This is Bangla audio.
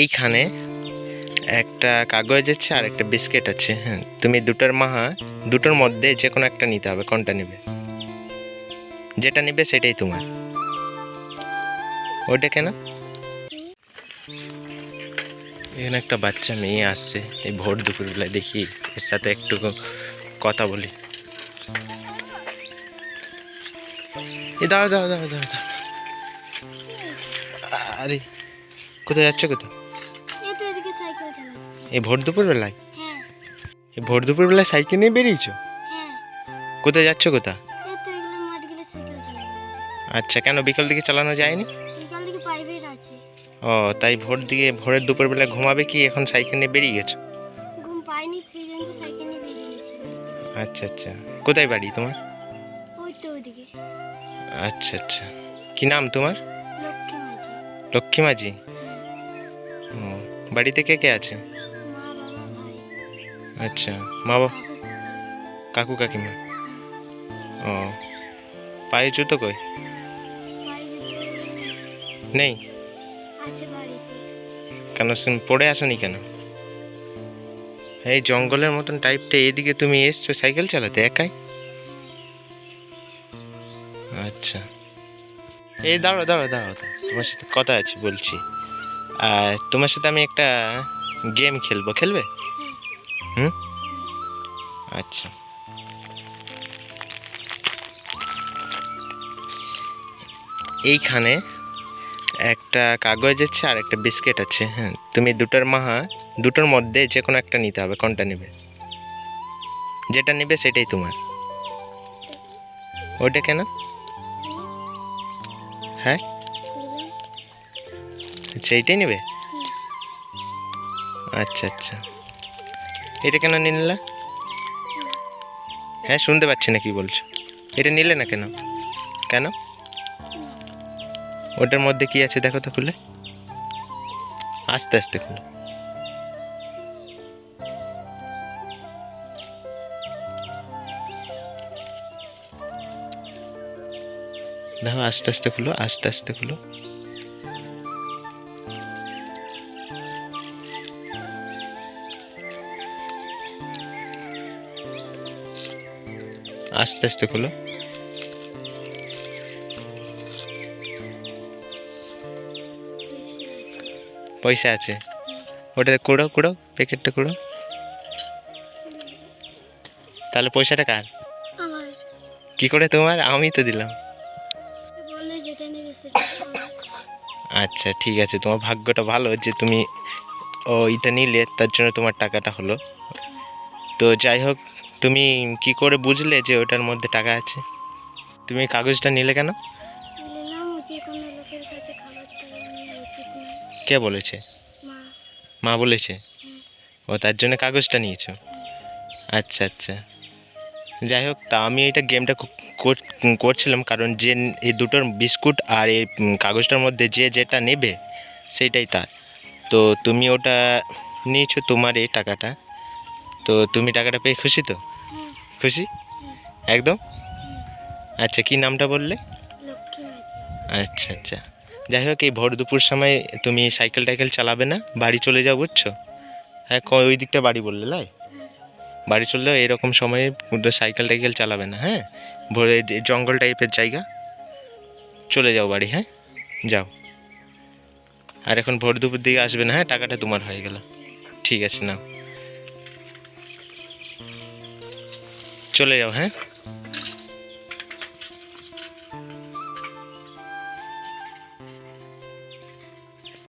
এইখানে একটা কাগজ আছে আর একটা বিস্কিট আছে হ্যাঁ। তুমি দুটোর মাহা, দুটোর মধ্যে যে কোনো একটা নিতে হবে, কোনটা নেবে? যেটা নেবে সেটাই তোমার। ওটা কেন? এখানে একটা বাচ্চা মেয়ে আসছে, এই ভোর দুপুরবেলায় দেখি এর সাথে একটু কথা বলি। এই দাঁড়া দাঁড়া দাঁড়া দাঁড়া দাঁড়া। আরে, কোথায় যাচ্ছে কোথায়? এই ভোর দুপুরবেলায়? হ্যাঁ। এই ভোর দুপুরবেলায় সাইকেল নিয়ে বেরিয়েছো? হ্যাঁ। কোথায় যাচ্ছ কোথা? আচ্ছা কেন বিকাল দিকে চালানো যায়নি? ও তাই ভোর দিকে ভোরের দুপুরবেলা ঘুমাবে কি এখন সাইকেল নিয়ে বেরিয়ে গেছো? আচ্ছা আচ্ছা। কোথায় বাড়ি তোমার? আচ্ছা আচ্ছা। কি নাম তোমার? লক্ষ্মী মাঝি। ও বাড়িতে কে কে আছে? আচ্ছা মা বাবা? কাকু কাকু কাকিমা? ও পায়ে জুতো কই? নেই? কেন পড়ে আসনি কেন? এই জঙ্গলের মতন টাইপটা এদিকে তুমি এসছো, সাইকেল চালাতে, একাই? আচ্ছা। এই দাঁড়ো দাঁড়ো দাঁড়ো দাঁড়াও। তোমার সাথে কথা আছে, বলছি। আর তোমার সাথে আমি একটা গেম খেলব, খেলবে? হুম? আচ্ছা। এইখানে একটা কাগজ আছে আর একটা বিস্কিট আছে হ্যাঁ। তুমি দুটোর মাহা, দুটোর মধ্যে যে কোনো একটা নিতে হবে, কোনটা নেবে? যেটা নেবে সেটাই তোমার। ওটা কেন? হ্যাঁ? সেইটাই নেবে? আচ্ছা আচ্ছা। এটা কেন নিয়ে নিলে? হ্যাঁ শুনতে পাচ্ছি না কি বলছো। এটা নিলে না কেন? কেন? ওটার মধ্যে কি আছে দেখো তো খুলে। আস্তে আস্তে খুলে। দেখো, আস্তে আস্তে খুলো, আস্তে আস্তে খুলো। আস্তে আস্তে খুলো। পয়সা আছে। ওটা কুড়ো কুড়ো প্যাকেটটা কুড়ো তাহলে পয়সাটা কার? কি করে তোমার? আমি তো দিলাম। আচ্ছা ঠিক আছে। তোমার ভাগ্যটা ভালো যে তুমি ও এটা নিলে তার জন্য তোমার টাকাটা হলো। তো যাই হোক তুমি কি করে বুঝলে যে ওটার মধ্যে টাকা আছে? তুমি কাগজটা নিলে কেন? কে বলেছে? মা। বলেছে? ও তার জন্য কাগজটা নিয়েছো? আচ্ছা আচ্ছা। যাই হোক তা আমি এটা গেমটা করছিলাম কারণ যে এই দুটোর বিস্কুট আর এই কাগজটার মধ্যে যে যেটা নেবে সেইটাই তার। তো তুমি ওটা নিয়েছো তোমার এই টাকাটা। তো তুমি টাকাটা পেয়ে খুশি তো? খুশি? একদম? আচ্ছা কি নামটা বললে? আচ্ছা আচ্ছা। যাই হোক এই ভোর দুপুর সময় তুমি সাইকেল টাইকেল চালাবে না? বাড়ি চলে যাও বুঝছ? হ্যাঁ ওই দিকটা বাড়ি বললে লাই? বাড়ি চললেও এরকম সময়ে সাইকেল টাইকেল চালাবে না হ্যাঁ? ভোরে জঙ্গল টাইপের জায়গা। চলে যাও বাড়ি হ্যাঁ? যাও। আর এখন ভোর দুপুর দিকে আসবে না হ্যাঁ? টাকাটা তোমার হয়ে গেল। ঠিক আছে নাও। চলে যাও হ্যাঁ?